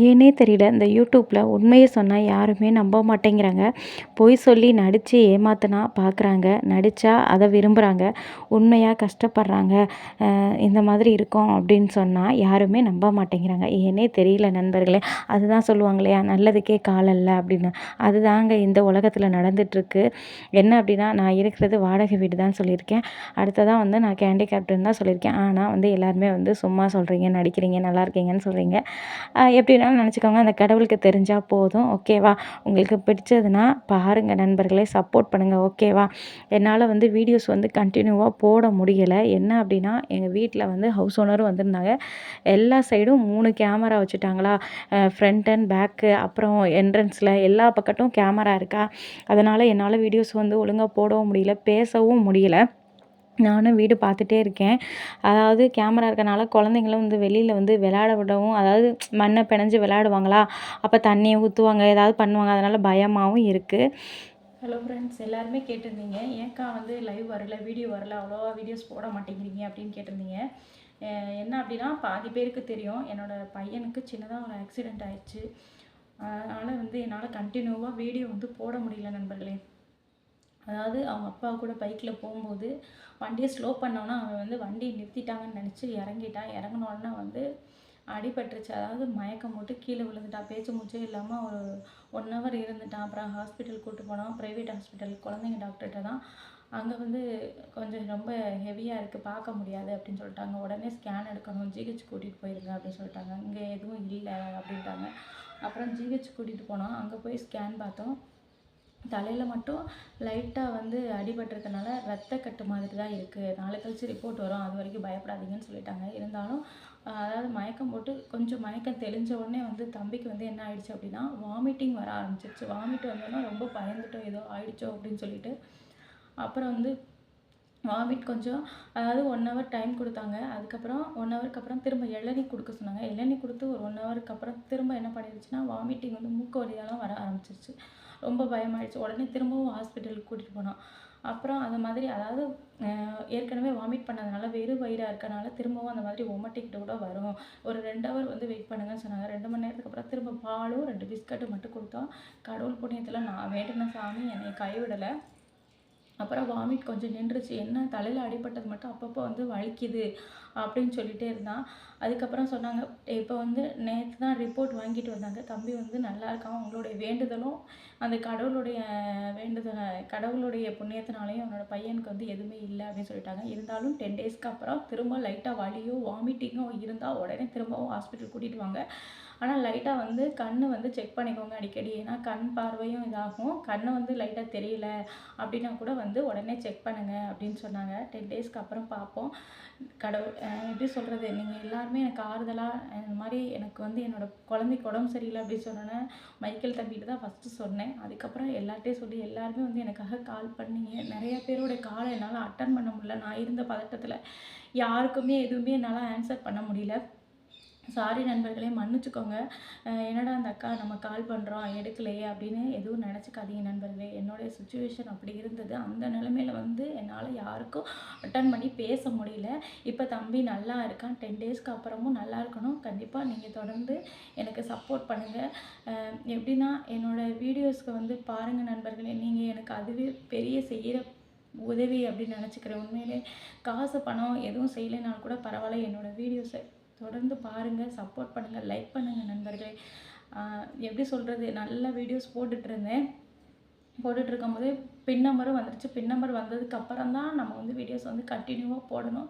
ஏன்னே தெரியல. இந்த யூடியூப்பில் உண்மையை சொன்னால் யாருமே நம்ப மாட்டேங்கிறாங்க. பொய் சொல்லி நடித்து ஏமாற்றினா பார்க்குறாங்க நடித்தா அதை விரும்புகிறாங்க உண்மையாக கஷ்டப்படுறாங்க. இந்த மாதிரி இருக்கும் அப்படின்னு சொன்னால் யாருமே நம்ப மாட்டேங்கிறாங்க. ஏன்னே தெரியல நண்பர்களே. அதுதான் சொல்லுவாங்க இல்லையா நல்லதுக்கே காலம் இல்லை அப்படின்னு. அதுதாங்க இந்த உலகத்தில் நடந்துகிட்ருக்கு என்ன அப்படின்னா நான் இருக்கிறது வாடகை வீடு தான் சொல்லியிருக்கேன். அடுத்ததாக வந்து நான் கேண்டி கேப்டன் தான் சொல்லியிருக்கேன். ஆனால் வந்து எல்லாருமே வந்து சும்மா சொல்கிறீங்க நடிக்கிறீங்க நல்லா இருக்கீங்கன்னு சொல்கிறீங்க எப்படினாலும் நினச்சிக்கோங்க. அந்த கடவுளுக்கு தெரிஞ்சால் போதும். ஓகேவா உங்களுக்கு பிடிச்சதுன்னா பாருங்கள் நண்பர்களே சப்போர்ட் பண்ணுங்கள் ஓகேவா என்னால் வந்து வீடியோஸ் வந்து கண்டினியூவாக போட முடியலை. என்ன அப்படின்னா எங்கள் வீட்டில் வந்து ஹவுஸ் ஓனரும் வந்திருந்தாங்க. எல்லா சைடும் மூணு கேமரா வச்சுட்டாங்களா? ஃப்ரண்ட் அண்ட் பேக்கு அப்புறம் என்ட்ரன்ஸில் எல்லா பக்கட்டும் கேமரா இருக்கா? அதனால் என்னால் வீடியோஸ் வந்து ஒழுங்காக போடவும் முடியல பேசவும் முடியல. நானும் வீடு பார்த்துட்டே இருக்கேன். அதாவது கேமரா இருக்கனால குழந்தைங்களும் வந்து வெளியில் வந்து விளையாட விடவும் அதாவது மண்ணை பிணைஞ்சு விளையாடுவாங்களா? அப்போ தண்ணியை ஊற்றுவாங்க ஏதாவது பண்ணுவாங்க. அதனால் பயமாகவும் இருக்குது ஹலோ ஃப்ரெண்ட்ஸ் எல்லாருமே கேட்டிருந்தீங்க. ஏக்கா வந்து லைவ் வரல வீடியோ வரல அவ்வளோவா வீடியோஸ் போட மாட்டேங்கிறீங்க அப்படின்னு கேட்டிருந்தீங்க. என்ன அப்படின்னா பாதி பேருக்கு தெரியும். என்னோடய பையனுக்கு சின்னதாக ஒரு ஆக்சிடெண்ட் ஆயிடுச்சு. அதனால் வந்து என்னால் கண்டினியூவாக வீடியோ வந்து போட முடியல நண்பர்களே. அதாவது அவங்க அப்பா கூட பைக்கில் போகும்போது வண்டியை ஸ்லோ பண்ணோன்னா அவன் வந்து வண்டியை நிறுத்திட்டாங்கன்னு நினச்சி இறங்கிட்டான் இறங்கினோடனே வந்து அடிபட்டுருச்சு. அதாவது மயக்கம் போட்டு கீழே விழுந்துட்டான் பேச்சு மூச்சே இல்லாமல் ஒரு ஒன் ஹவர் இருந்துட்டான் அப்புறம் ஹாஸ்பிட்டல் கூப்பிட்டு போனோம். ப்ரைவேட் ஹாஸ்பிட்டல் குழந்தைங்க டாக்டர்கிட்ட தான். அங்கே வந்து கொஞ்சம் ரொம்ப ஹெவியாக இருக்குது பார்க்க முடியாது அப்படின்னு சொல்லிட்டாங்க. உடனே ஸ்கேன் எடுக்கணும். ஜிஹெச் கூட்டிகிட்டு போயிருங்க அப்படின்னு சொல்லிட்டாங்க. இங்கே எதுவும் இல்லை அப்படின்ட்டாங்க. அப்புறம் ஜிஹெச் கூட்டிகிட்டு போனோம். அங்கே போய் ஸ்கேன் பார்த்தோம். தலையில் மட்டும் லைட்டாக வந்து அடிபட்டிருக்கனால ரத்த கட்டு மாதிரி தான் இருக்குது நாளை கழிச்சு ரிப்போர்ட் வரும். அது வரைக்கும் பயப்படாதீங்கன்னு சொல்லிட்டாங்க. இருந்தாலும் அதாவது மயக்கம் போட்டு கொஞ்சம் மயக்கம் தெளிஞ்ச உடனே வந்து தம்பிக்கு வந்து என்ன ஆயிடுச்சு அப்படின்னா வாமிட்டிங் வர ஆரம்பிச்சிருச்சு. வாமிட் வந்தோன்னா ரொம்ப பயந்துட்டோம். ஏதோ ஆயிடுச்சோ அப்படின்னு சொல்லிட்டு. அப்புறம் வந்து வாமிட் கொஞ்சம் அதாவது ஒன் ஹவர் டைம் கொடுத்தாங்க. அதுக்கப்புறம் ஒன் ஹவருக்கு அப்புறம் திரும்ப இளநீ கொடுக்க சொன்னாங்க. இளநீ கொடுத்து ஒரு ஒன் ஹவருக்கு அப்புறம் திரும்ப என்ன பண்ணிடுச்சுன்னா வாமிட்டிங் வந்து மூக்கு வழியாலாம் வர ஆரம்பிச்சிருச்சு. ரொம்ப பயமாயிடுச்சு. உடனே திரும்பவும் ஹாஸ்பிட்டலுக்கு கூட்டிகிட்டு போனோம் அப்புறம் அந்த மாதிரி அதாவது ஏற்கனவே வாமிட் பண்ணதுனால வெறும் வயிறாக இருக்கனால திரும்பவும் அந்த மாதிரி ஒமட்டிக்கிட்ட கூட வரும். ஒரு ரெண்டு ஹவர் வந்து வெயிட் பண்ணுங்கன்னு சொன்னாங்க. ரெண்டு மணி நேரத்துக்கு அப்புறம் திரும்ப பாலும் ரெண்டு பிஸ்கட்டும் மட்டும் கொடுத்தோம் கடவுள் புண்ணியத்தில் நான் வேண்டின சாமி என்னை கைவிடலை. அப்புறம் வாமிட் கொஞ்சம் நின்றுச்சு. என்ன? தலையில் அடிபட்டது மட்டும் அப்பப்போ வந்து வலிக்குது அப்படின்னு சொல்லிகிட்டே இருந்தான். அதுக்கப்புறம் சொன்னாங்க இப்போ வந்து நேற்று தான் ரிப்போர்ட் வாங்கிட்டு வந்தாங்க. தம்பி வந்து நல்லா இருக்கான். அவங்களுடைய வேண்டுதலும் அந்த கடவுளுடைய வேண்டுதல் கடவுளுடைய புண்ணியத்தினாலையும் அவனோட பையனுக்கு வந்து எதுவுமே இல்லை அப்படின்னு சொல்லிட்டாங்க. இருந்தாலும் டென் டேஸ்க்கு அப்புறம் திரும்ப லைட்டாக வலியோ வாமிட்டிங்கோ இருந்தால் உடனே திரும்பவும் ஹாஸ்பிட்டல் கூட்டிகிட்டு வாங்க. ஆனால் லைட்டாக வந்து கண் வந்து செக் பண்ணிக்கோங்க அடிக்கடி. ஏன்னா கண் பார்வையும் இதாகும். கண் வந்து லைட்டாக தெரியல அப்படின்னா கூட வந்து உடனே செக் பண்ணுங்கள் அப்படின்னு சொன்னாங்க. டென் டேஸ்க்கு அப்புறம் பார்ப்போம். கடவுள் எப்படி சொல்கிறது நீங்கள் எல்லாருமே எனக்கு ஆறுதலாக இந்த மாதிரி எனக்கு வந்து என்னோடய குழந்தைக்கு உடம்பு சரியில்லை அப்படின்னு சொன்னோன்னே மைக்கேல் தம்பிட்டு தான் ஃபஸ்ட்டு சொன்னேன். அதுக்கப்புறம் எல்லார்ட்டையும் சொல்லி எல்லாருமே வந்து எனக்காக கால் பண்ணீங்க. நிறைய பேரோட காலை என்னால் அட்டன் பண்ண முடியல. நான் இருந்த பதட்டத்தில் யாருக்குமே எதுவுமே என்னால் ஆன்சர் பண்ண முடியல. சாரி நண்பர்களே மன்னிச்சுக்கோங்க. என்னடா அந்த அக்கா நம்ம கால் பண்ணுறோம் எடுக்கலையே அப்படின்னு எதுவும் நினச்சிக்காதீங்க நண்பர்களே. என்னுடைய சுச்சுவேஷன் அப்படி இருந்தது. அந்த நிலமையில வந்து என்னால் யாருக்கும் அட்டன் பண்ணி பேச முடியல. இப்போ தம்பி நல்லா இருக்கான். டென் டேஸ்க்கு அப்புறமும் நல்லா இருக்கணும். கண்டிப்பாக நீங்கள் தொடர்ந்து எனக்கு சப்போர்ட் பண்ணுங்கள் எப்படின்னா என்னோடய வீடியோஸ்க்கு வந்து பாருங்கள் நண்பர்களே. நீங்கள் எனக்கு அதுவே பெரிய செய்கிற உதவி அப்படின்னு நினச்சிக்கிறேன். உண்மையிலே காசு பணம் எதுவும் செய்யலைனாலும் கூட பரவாயில்ல. என்னோடய வீடியோஸை தொடர்ந்து பாருங்கள் சப்போர்ட் பண்ணுங்கள் லைக் பண்ணுங்கள் நண்பர்களே. எப்படி சொல்கிறது நல்ல வீடியோஸ் போட்டுட்ருந்தேன். போட்டுட்ருக்கும் போதே பின் நம்பரும் வந்துடுச்சு பின் நம்பர் வந்ததுக்கு அப்புறம் தான் நம்ம வந்து வீடியோஸ் வந்து கண்டினியூவாக போடணும்.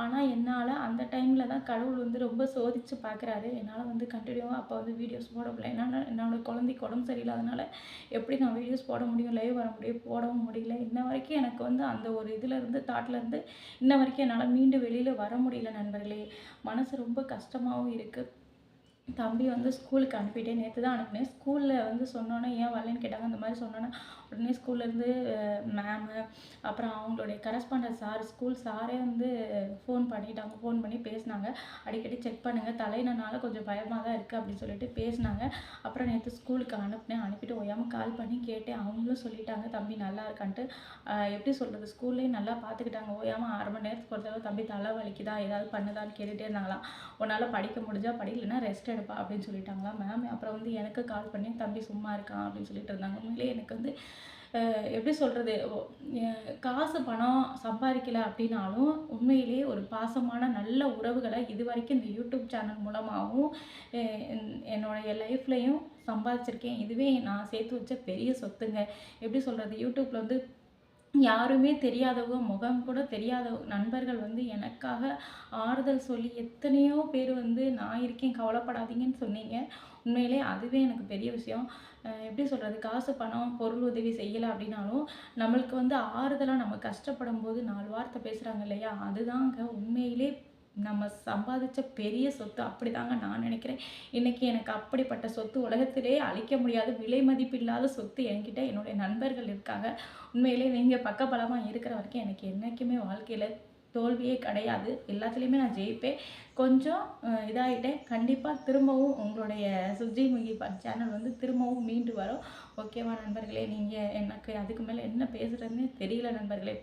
ஆனால் என்னால் அந்த டைமில் தான் கடவுள் வந்து ரொம்ப சோதித்து பார்க்குறாரு என்னால் வந்து கண்டினியூவாக அப்போ வந்து வீடியோஸ் போட முடியல. ஏன்னா என்னோடய குழந்தைக்கு உடம்பு சரியில்லாதனால எப்படி நான் வீடியோஸ் போட முடியும் லைவ் வர முடியும் போடவும் முடியல. இன்ன வரைக்கும் எனக்கு வந்து அந்த ஒரு இதிலேருந்து தாட்லேருந்து இன்ன வரைக்கும் என்னால் மீண்டும் வெளியில் வர முடியல நண்பர்களே. மனசு ரொம்ப கஷ்டமாகவும் இருக்குது தம்பி வந்து ஸ்கூலுக்கு அனுப்பிட்டேன் நேற்று தான் அனுப்பினேன். ஸ்கூலில் வந்து சொன்னோன்னே ஏன் வரலன்னு கேட்டாங்க. அந்த மாதிரி சொன்னோன்னே உடனே ஸ்கூல்லேருந்து மேமு அப்புறம் அவங்களுடைய கரஸ்பாண்டர் சார் ஸ்கூல் சாரே வந்து ஃபோன் பண்ணிட்டாங்க. ஃபோன் பண்ணி பேசினாங்க. அடிக்கடி செக் பண்ணுங்கள் தலையினனால கொஞ்சம் பயமாக தான் இருக்குது அப்படின்னு சொல்லிட்டு பேசினாங்க. அப்புறம் நேற்று ஸ்கூலுக்கு அனுப்பினேன். அனுப்பிட்டு ஓயாமல் கால் பண்ணி கேட்டேன். அவங்களும் சொல்லிட்டாங்க தம்பி நல்லா இருக்கான்ட்டு. எப்படி சொல்கிறது ஸ்கூல்லேயும் நல்லா பார்த்துக்கிட்டாங்க ஓயாமல் அரை மணி நேரத்துக்கு ஒரு தடவை தம்பி தலை வலிக்குதா? ஏதாவது பண்ணுதான்னு கேட்டுகிட்டே இருந்தாங்களாம் உன்னால் படிக்க முடிஞ்சால் படிக்கலைன்னா ரெஸ்ட் எடுப்பா அப்படின்னு சொல்லிட்டாங்களா? மேம் அப்புறம் வந்து எனக்கு கால் பண்ணி தம்பி சும்மா இருக்கான் அப்படின்னு சொல்லிட்டு இருந்தாங்க. உண்மையிலேயே எனக்கு வந்து எப்படி சொல்கிறது காசு பணம் சம்பாதிக்கல அப்படின்னாலும் உண்மையிலேயே ஒரு பாசமான நல்ல உறவுகளை இது வரைக்கும் இந்த யூடியூப் சேனல் மூலமாகவும் அஹ், என்னோடைய லைஃப்லையும் சம்பாதிச்சிருக்கேன். இதுவே நான் சேர்த்து வச்ச பெரிய சொத்துங்க. எப்படி சொல்கிறது யூடியூப்பில் வந்து யாருமே தெரியாதவங்க முகம் கூட தெரியாத நண்பர்கள் வந்து எனக்காக ஆறுதல் சொல்லி எத்தனையோ பேர் வந்து நான் இருக்கேன் கவலைப்படாதீங்கன்னு சொன்னீங்க. உண்மையிலே அதுவே எனக்கு பெரிய விஷயம். எப்படி சொல்கிறது காசு பணம் பொருள் உதவி செய்யலை அப்படின்னாலும் நம்மளுக்கு வந்து ஆறுதலாக நம்ம கஷ்டப்படும் போது நாலு வார்த்தை பேசுகிறாங்க இல்லையா? அதுதாங்க உண்மையிலே நம்ம சம்பாதிச்ச பெரிய சொத்து அப்படிதாங்க நான் நினைக்கிறேன். இன்னைக்கு எனக்கு அப்படிப்பட்ட சொத்து உலகத்திலே அழிக்க முடியாத. விலை மதிப்பில்லாத சொத்து என்கிட்ட என்னுடைய நண்பர்கள் இருக்காங்க. உண்மையிலே நீங்கள் பக்கபலமாக இருக்கிற வரைக்கும் எனக்கு என்றைக்குமே வாழ்க்கையில் தோல்வியே கிடையாது. எல்லாத்துலேயுமே நான் ஜெயிப்பேன். கொஞ்சம் இதாகிட்டேன் கண்டிப்பாக திரும்பவும் உங்களுடைய சுஜிமுகி சேனல் வந்து திரும்பவும் மீண்டு வரும். ஓகேவா நண்பர்களே? நீங்கள் எனக்கு அதுக்கு மேலே என்ன பேசுகிறதுனே தெரியல நண்பர்களே.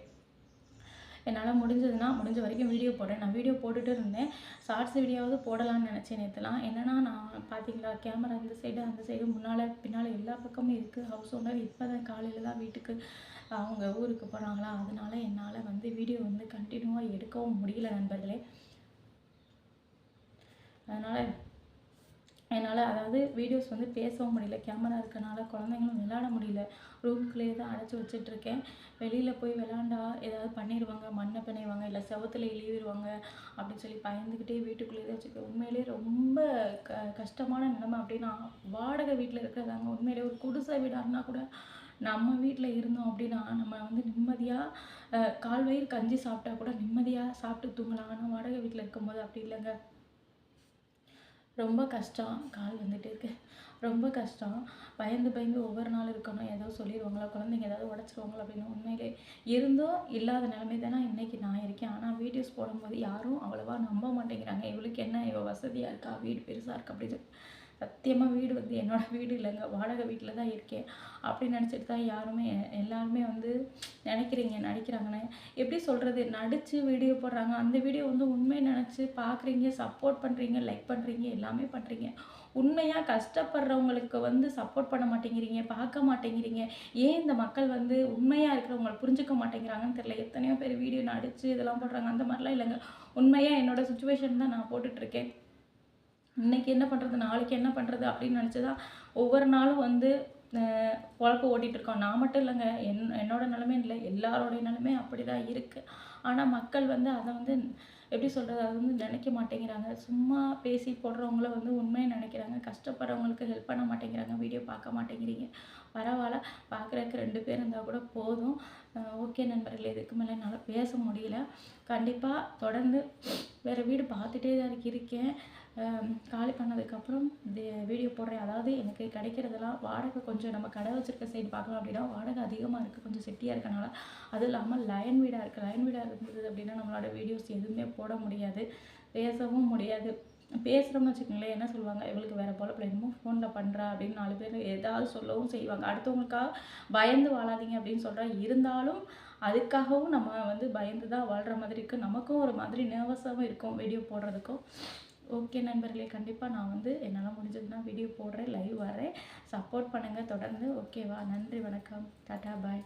என்னால் முடிஞ்சதுன்னா முடிஞ்ச வரைக்கும் வீடியோ போடுறேன். நான் வீடியோ போட்டுகிட்டு இருந்தேன். ஷார்ட்ஸ் வீடியோவாவது போடலாம்னு நினச்சேன் நேற்றுலாம் என்னென்னா நான் பார்த்தீங்களா கேமரா இந்த சைடு அந்த சைடு முன்னால் பின்னால் எல்லா பக்கமும் இருக்குது ஹவுஸ் ஓனர் இப்போ தான் காலையில் தான் வீட்டுக்கு அவங்க ஊருக்கு போகிறாங்களா அதனால் என்னால் வந்து வீடியோ வந்து கண்டினியூவாக எடுக்கவும் முடியல நண்பர்களே. அதனால் என்னால் அதாவது வீடியோஸ் வந்து பேசவும் முடியல. கேமரா இருக்கனால குழந்தைங்களும் விளையாட முடியல. ரூம்குள்ளேயே தான் அடைச்சி வச்சிட்ருக்கேன். வெளியில் போய் விளாண்டா ஏதாவது பண்ணிடுவாங்க மண்ணை பிணைவாங்க இல்லை செவத்தில் எழுதிடுவாங்க அப்படின்னு சொல்லி பயந்துக்கிட்டே வீட்டுக்குள்ளேயே தான் வச்சுருக்கேன் உண்மையிலேயே ரொம்ப க கஷ்டமான நிலைமை. அப்படின்னா வாடகை வீட்டில் இருக்கிறதாங்க உண்மையிலேயே ஒரு குடிசை வீடாக கூட நம்ம வீட்டில் இருந்தோம் அப்படின்னா நம்ம வந்து நிம்மதியாக கால்வயிறு கஞ்சி சாப்பிட்டா கூட நிம்மதியாக சாப்பிட்டு தூங்கலாம். ஆனால் வாடகை வீட்டில் இருக்கும்போது அப்படி இல்லைங்க. ரொம்ப கஷ்டம். கால் வந்துட்டு இருக்கு. ரொம்ப கஷ்டம். பயந்து பயந்து ஒவ்வொரு நாள் இருக்கணும். ஏதோ சொல்லிடுவாங்களா குழந்தைங்க ஏதாவது உடச்சிருவாங்களா அப்படின்னு உண்மையிலே இருந்தும் இல்லாத நிலைமை தானே இன்னைக்கு நான் இருக்கேன். ஆனால் வீடியோஸ் போடும்போது யாரும் அவ்வளோவா நம்ப மாட்டேங்கிறாங்க. இவளுக்கு என்ன? இவள் வசதியாக இருக்கா? வீடு பெருசாக இருக்கா? அப்படின்னு சொல்லி சத்தியமாக வீடு வந்து என்னோடய வீடு இல்லைங்க. வாடகை வீட்டில் தான் இருக்கேன். அப்படி நினச்சிட்டு தான் யாருமே எல்லாருமே வந்து நினைக்கிறீங்க நடிக்கிறாங்கன்னு எப்படி சொல்கிறது நடித்து வீடியோ போடுறாங்க. அந்த வீடியோ வந்து உண்மை நினச்சி பார்க்குறீங்க சப்போர்ட் பண்ணுறீங்க லைக் பண்ணுறீங்க எல்லாமே பண்ணுறீங்க உண்மையாக கஷ்டப்படுறவங்களுக்கு வந்து சப்போர்ட் பண்ண மாட்டேங்கிறீங்க பார்க்க மாட்டேங்கிறீங்க. ஏன் இந்த மக்கள் வந்து உண்மையாக இருக்கிறவங்களை புரிஞ்சுக்க மாட்டேங்கிறாங்கன்னு தெரியல. எத்தனையோ பேர் வீடியோ நடித்து இதெல்லாம் போடுறாங்க. அந்த மாதிரிலாம் இல்லைங்க. உண்மையாக என்னோடய சுச்சுவேஷன் தான் நான் போட்டுட்ருக்கேன். இன்னைக்கு என்ன பண்ணுறது நாளைக்கு என்ன பண்ணுறது அப்படின்னு நினச்சி தான் ஒவ்வொரு நாளும் வந்து பொழப்பு ஓட்டிகிட்டு இருக்கோம் நான் மட்டும் இல்லைங்க. என் என்னோட நிலைமை இல்லை. எல்லாரோடைய நிலமே அப்படி தான் இருக்குது ஆனால் மக்கள் வந்து அதை வந்து எப்படி சொல்கிறது அதை வந்து நினைக்க மாட்டேங்கிறாங்க. சும்மா பேசி போடுறவங்கள வந்து உண்மையை நினைக்கிறாங்க. கஷ்டப்படுறவங்களுக்கு ஹெல்ப் பண்ண மாட்டேங்கிறாங்க. வீடியோ பார்க்க மாட்டேங்கிறீங்க. பரவாயில்ல. பார்க்குறதுக்கு ரெண்டு பேர் இருந்தால் கூட போதும். ஓகே நண்பர்களே இதுக்கு மேலே என்னால் பேச முடியல. கண்டிப்பாக தொடர்ந்து வேறு வீடு பார்த்துட்டே தான் இருக்கேன். காலி பண்ணதுக்கப்புறம் வீடியோ போடுறேன். அதாவது எனக்கு கிடைக்கிறதெல்லாம் வாடகை கொஞ்சம் நம்ம கடை வச்சுருக்க சைடு பார்க்கலாம் அப்படின்னா வாடகை அதிகமாக இருக்குது கொஞ்சம் செட்டியாக இருக்கனால. அதுவும் இல்லாமல் லைன் வீடாக இருக்குது லைன் வீடாக இருந்தது அப்படின்னா நம்மளோட வீடியோஸ் எதுவுமே போட முடியாது. பேசவும் முடியாது. பேசுகிறோம்னு வச்சுக்கோங்களேன் என்ன சொல்லுவாங்க? இவளுக்கு வேறு போல என்னமோ ஃபோனில் பண்ணுறா அப்படின்னு நாலு பேர் ஏதாவது சொல்லவும் செய்வாங்க. அடுத்தவங்களுக்காக பயந்து வாழாதீங்க அப்படின்னு சொல்கிறா இருந்தாலும் அதுக்காகவும் நம்ம வந்து பயந்து தான் வாழ்கிற மாதிரி இருக்குது நமக்கும் ஒரு மாதிரி நர்வஸாகவும் இருக்கும் வீடியோ போடுறதுக்கும். ஓகே நண்பர்களே கண்டிப்பாக நான் வந்து என்னால் முடிஞ்சதுன்னா வீடியோ போடுறேன் லைவ் வரேன் சப்போர்ட் பண்ணுங்கள் தொடர்ந்து. ஓகேவா நன்றி வணக்கம். டாட்டா பாய்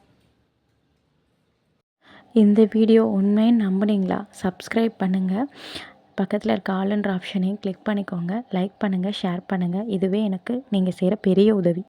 இந்த வீடியோ உண்மைன்னு நம்புனீங்களா? சப்ஸ்கிரைப் பண்ணுங்கள் பக்கத்தில் இருக்க ஆளுன்ற ஆப்ஷனையும் கிளிக் பண்ணிக்கோங்க. லைக் பண்ணுங்கள் ஷேர் பண்ணுங்கள் இதுவே எனக்கு நீங்கள் செய்கிற பெரிய உதவி.